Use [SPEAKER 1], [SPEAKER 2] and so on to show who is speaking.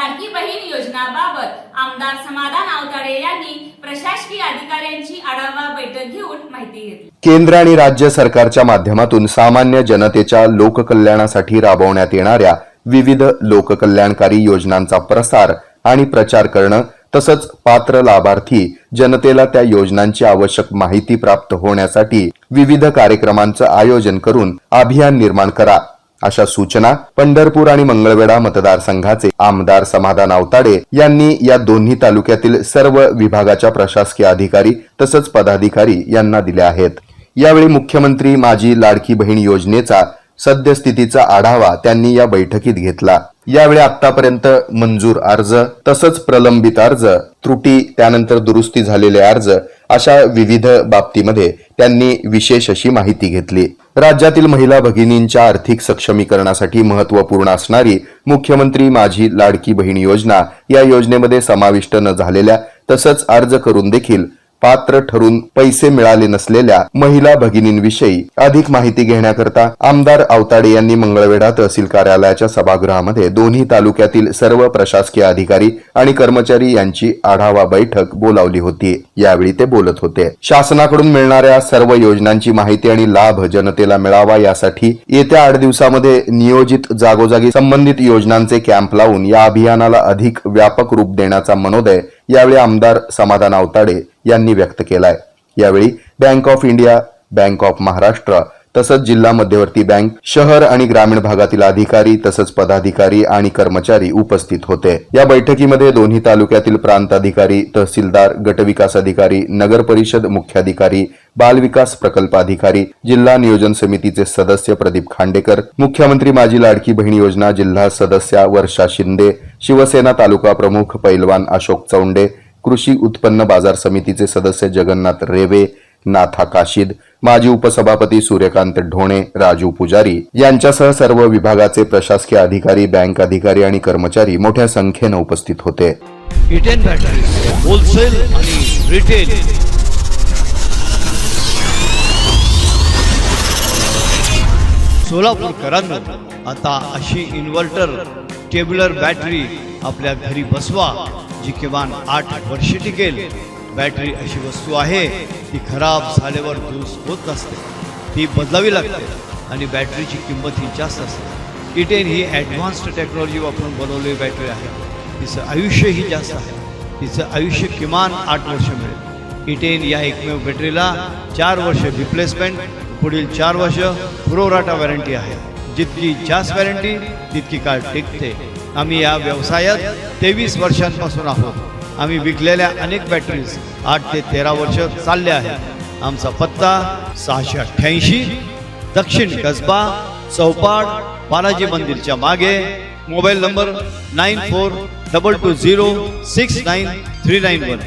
[SPEAKER 1] लाडकी बहीण योजनाबाबत आमदार समाधान आवताडे यांनी प्रशासकीय अधिकाऱ्यांची आढावा बैठक घेऊन माहिती घेतली.
[SPEAKER 2] केंद्र आणि राज्य सरकारच्या माध्यमातून सामान्य जनतेच्या लोककल्याणासाठी राबवण्यात येणाऱ्या विविध लोककल्याणकारी योजनांचा प्रसार आणि प्रचार करणं तसंच पात्र लाभार्थी जनतेला त्या योजनांची आवश्यक माहिती प्राप्त होण्यासाठी विविध कार्यक्रमांचं आयोजन करून अभियान निर्माण करा. अशा सूचना पंढरपूर आणि मंगळवेढा मतदारसंघाचे आमदार समाधान आवताडे यांनी या दोन्ही तालुक्यातील सर्व विभागाच्या प्रशासकीय अधिकारी तसंच पदाधिकारी यांना दिल्या आहेत. यावेळी मुख्यमंत्री माझी लाडकी बहीण योजनेचा सद्यस्थितीचा आढावा त्यांनी या बैठकीत घेतला. यावेळी आतापर्यंत मंजूर अर्ज तसंच प्रलंबित अर्ज त्रुटी त्यानंतर दुरुस्ती झालेले अर्ज अशा विविध बाबतीमध्ये त्यांनी विशेष अशी माहिती घेतली. राज्यातील महिला भगिनींच्या आर्थिक सक्षमीकरणासाठी महत्त्वपूर्ण असणारी मुख्यमंत्री माझी लाडकी बहीण योजना या योजनेमध्ये समाविष्ट न झालेल्या तसंच अर्ज करून देखील पात्र ठरून पैसे मिळाले नसलेल्या महिला भगिनींविषयी अधिक माहिती घेण्याकरता आमदार आवताडे यांनी मंगळवेढा तहसील कार्यालयाच्या सभागृहामध्ये दोन्ही तालुक्यातील सर्व प्रशासकीय अधिकारी आणि कर्मचारी यांची आढावा बैठक बोलावली होती. यावेळी ते बोलत होते. शासनाकडून मिळणाऱ्या सर्व योजनांची माहिती आणि लाभ जनतेला मिळावा यासाठी येत्या आठ दिवसामध्ये नियोजित जागोजागी संबंधित योजनांचे कॅम्प लावून या अभियानाला अधिक व्यापक रूप देण्याचा मनोदय यावेळी आमदार समाधान आवताडे यांनी व्यक्त केलाय. यावेळी bank of India bank of Maharashtra तसंच जिल्हा मध्यवर्ती बँक शहर आणि ग्रामीण भागातील अधिकारी तसंच पदाधिकारी आणि कर्मचारी उपस्थित होते. या बैठकीमध्ये दोन्ही तालुक्यातील प्रांत अधिकारी तहसीलदार गटविकास अधिकारी नगर परिषद मुख्याधिकारी बालविकास प्रकल्प अधिकारी जिल्हा नियोजन समितीचे सदस्य प्रदीप खांडेकर मुख्यमंत्री माझी लाडकी बहीण योजना जिल्हा सदस्या वर्षा शिंदे शिवसेना तालुका प्रमुख पैलवान अशोक चौंडे कृषी उत्पन्न बाजार समितीचे सदस्य जगन्नाथ रेवे नाथा काशीद माजी उपसभापती सूर्यकांत ढोणे राजू पुजारी यांच्यासह सर्व विभागाचे प्रशासकीय अधिकारी बँक अधिकारी आणि कर्मचारी मोठ्या संख्येनं उपस्थित होते.
[SPEAKER 3] इटेन बॅटरी होलसेल आणि रिटेल आता अशी इन्व्हर्टर टेब्युलर बॅटरी आपल्या घरी बसवा. जी किमान आठ वर्षे टिकेल. बॅटरी अशी वस्तू आहे ती खराब झाल्यावर दुरुस्त होत नसते ती बदलावी लागते आणि बॅटरीची किंमत ही जास्त असते. E इटेन ही ॲडव्हान्स्ड टेक्नॉलॉजी वापरून बनवलेली बॅटरी आहे. तिचं आयुष्यही जास्त आहे. तिचं आयुष्य किमान आठ वर्ष मिळेल. E इटेन या एकमेव बॅटरीला चार वर्ष रिप्लेसमेंट पुढील चार वर्ष पुरवठा वॉरंटी आहे. जितकी जास्त वॉरंटी तितकी काळ टिकते. आम्ही या व्यवसायात तेवीस वर्षांपासून आहोत. आम्ही विकलेल्या अनेक बॅटरीज आठ ते तेरा वर्ष चालल्या आहेत. आमचा पत्ता सहाशे अठ्ठ्याऐंशी दक्षिण कसबा चौपाड बालाजी मंदिरच्या मागे mobile number nine four double two zero six nine three nine one.